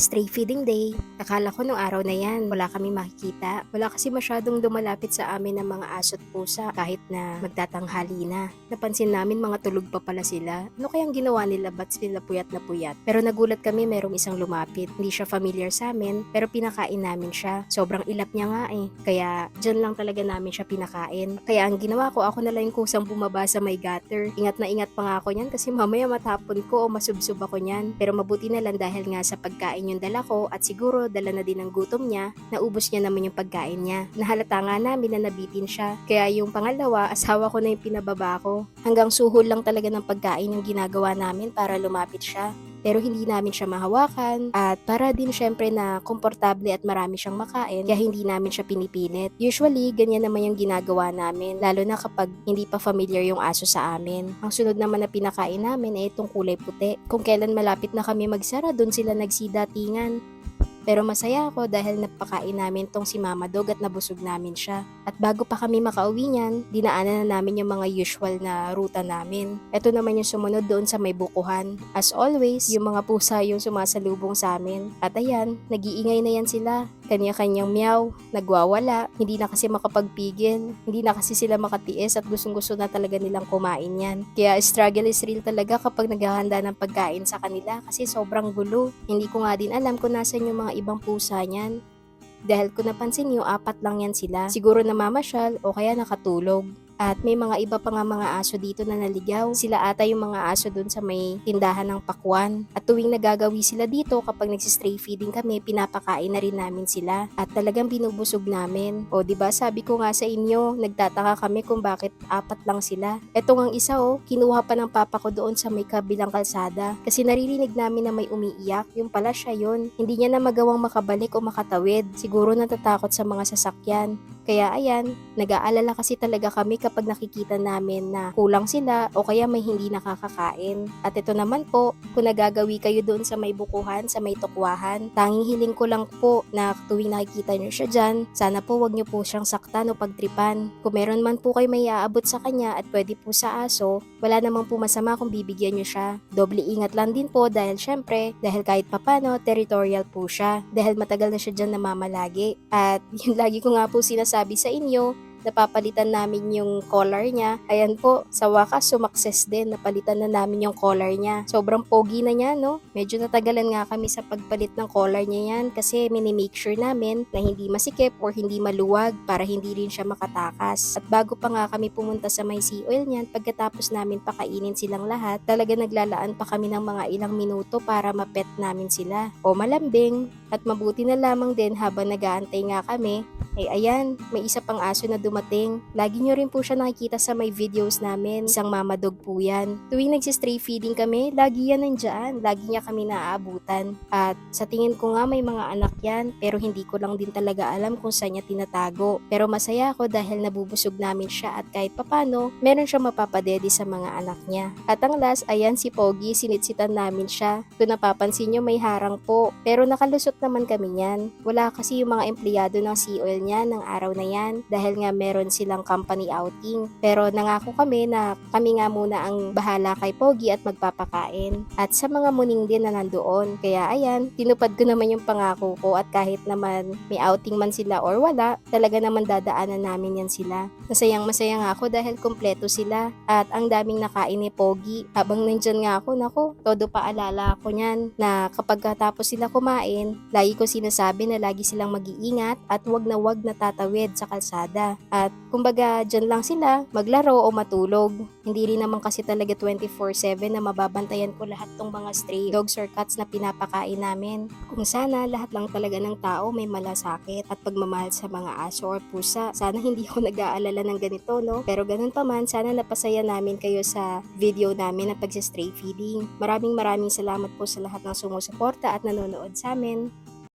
Stray feeding day. Akala ko nung araw na yan, wala kami makikita. Wala kasi masyadong dumalapit sa amin ng mga aso't pusa kahit na magtatanghali na. Napansin namin mga tulog pa pala sila. Ano kayang ginawa nila ba't sila puyat na puyat? Pero nagulat kami merong isang lumapit. Hindi siya familiar sa amin, pero pinakain namin siya. Sobrang ilap niya nga eh. Kaya dyan lang talaga namin siya pinakain. Kaya ang ginawa ko, ako na lang yung kusang bumaba sa may gutter. Ingat na ingat pa nga ako niyan kasi mamaya matapon ko o masubsob ako niyan. Pero mabuti na lang dahil nga sa pagkain yung dala ko at siguro dala na din ng gutom niya, naubos niya naman yung pagkain niya. Nahalata nga namin na nabitin siya. Kaya yung pangalawa, asawa ko na yung pinababa ko. Hanggang suhol lang talaga ng pagkain yung ginagawa namin para lumapit siya pero hindi namin siya mahawakan at para din syempre na komportable at marami siyang makain kaya hindi namin siya pinipilit. Usually, ganyan naman yung ginagawa namin lalo na kapag hindi pa familiar yung aso sa amin. Ang sunod naman na pinakain namin ay itong kulay puti. Kung kailan malapit na kami magsara, doon sila nagsidatingan. Pero masaya ako dahil napakain namin tong si Mama Dog at nabusog namin siya. At bago pa kami makauwi niyan, dinaanan na namin yung mga usual na ruta namin. Ito naman yung sumunod doon sa may bukuhan. As always, yung mga pusa yung sumasalubong sa amin. At ayan, nag-iingay na yan sila. Kanya-kanyang meow, nagwawala, hindi na kasi makapagpigil, hindi na kasi sila makatiis at gustong-gusto na talaga nilang kumain yan. Kaya struggle is real talaga kapag naghahanda ng pagkain sa kanila kasi sobrang gulo. Hindi ko nga din alam kung nasan yung mga ibang pusa niyan. Dahil kung napansin niyo, apat lang yan sila. Siguro namamasyal o kaya nakatulog. At may mga iba pa nga mga aso dito na naligaw. Sila ata yung mga aso dun sa may tindahan ng pakwan. At tuwing nagagawi sila dito, kapag nagsistray feeding kami, pinapakain na rin namin sila. At talagang binubusog namin. O ba sabi ko nga sa inyo, nagtataka kami kung bakit apat lang sila. Eto ngang isa oh, kinuha pa ng papa ko doon sa may kabilang kalsada. Kasi naririnig namin na may umiiyak. Yung pala siya yun. Hindi niya na magawang makabalik o makatawid. Siguro natatakot sa mga sasakyan. Kaya ayan, nag-aalala kasi talaga kami kapag nakikita namin na kulang sila o kaya may hindi nakakakain. At ito naman po, kung nagagawi kayo doon sa may bukuhan, sa may tukwahan, tanging hiling ko lang po na tuwing nakikita nyo siya dyan, sana po wag nyo po siyang saktan o pagtripan. Kung meron man po kayo may aabot sa kanya at pwede po sa aso, wala namang po masama kung bibigyan nyo siya. Doble ingat lang din po dahil syempre, dahil kahit papano, territorial po siya. Dahil matagal na siya dyan namamalagi. At yun lagi ko nga po sinasabi sa inyo, napapalitan namin yung collar niya. Ayan po, sa wakas sumakses din, napalitan na namin yung collar niya. Sobrang pogi na niya, no? Medyo natagalan nga kami sa pagpalit ng collar niya yan kasi minimake sure namin na hindi masikip or hindi maluwag para hindi rin siya makatakas. At bago pa nga kami pumunta sa may sea oil niyan, pagkatapos namin pakainin silang lahat, talaga naglalaan pa kami ng mga ilang minuto para mapet namin sila. O malambing, at mabuti na lamang din habang nag-aantay nga kami, ay ayan, may isa pang aso na dumating. Lagi nyo rin po siya nakikita sa may videos namin. Isang mama dog po yan. Tuwing nagsistray feeding kami, lagi yan nandyan. Lagi niya kami naaabutan. At sa tingin ko nga may mga anak yan, pero hindi ko lang din talaga alam kung saan niya tinatago. Pero masaya ako dahil nabubusog namin siya at kahit papano, meron siya mapapadedi sa mga anak niya. At ang last, ayan si Pogi, sinitsitan namin siya. Kung napapansin nyo, may harang po. Pero nakalusot naman kami niyan. Wala kasi yung mga empleyado ng sea oil niya ng araw na yan dahil nga meron silang company outing. Pero nangako kami na kami nga muna ang bahala kay Pogi at magpapakain. At sa mga muning din na nandoon. Kaya ayan, tinupad ko naman yung pangako ko at kahit naman may outing man sila or wala, talaga naman dadaanan namin yan sila. Masayang masaya nga ako dahil kompleto sila at ang daming nakain ni Pogi. Habang nandyan nga ako, nako, todo paalala ako niyan na kapag katapos sila kumain, lagi ko sinasabi na lagi silang mag-iingat at wag na wag na tatawid sa kalsada. At kumbaga, dyan lang sila, maglaro o matulog. Hindi rin naman kasi talaga 24-7 na mababantayan ko lahat tong mga stray dogs or cats na pinapakain namin. Kung sana lahat lang talaga ng tao may malasakit at pagmamahal sa mga aso or pusa. Sana hindi ako nag-aalala ng ganito, no? Pero ganun pa man, sana napasaya namin kayo sa video namin na pag-stray feeding. Maraming maraming salamat po sa lahat ng sumusuporta at nanonood sa amin.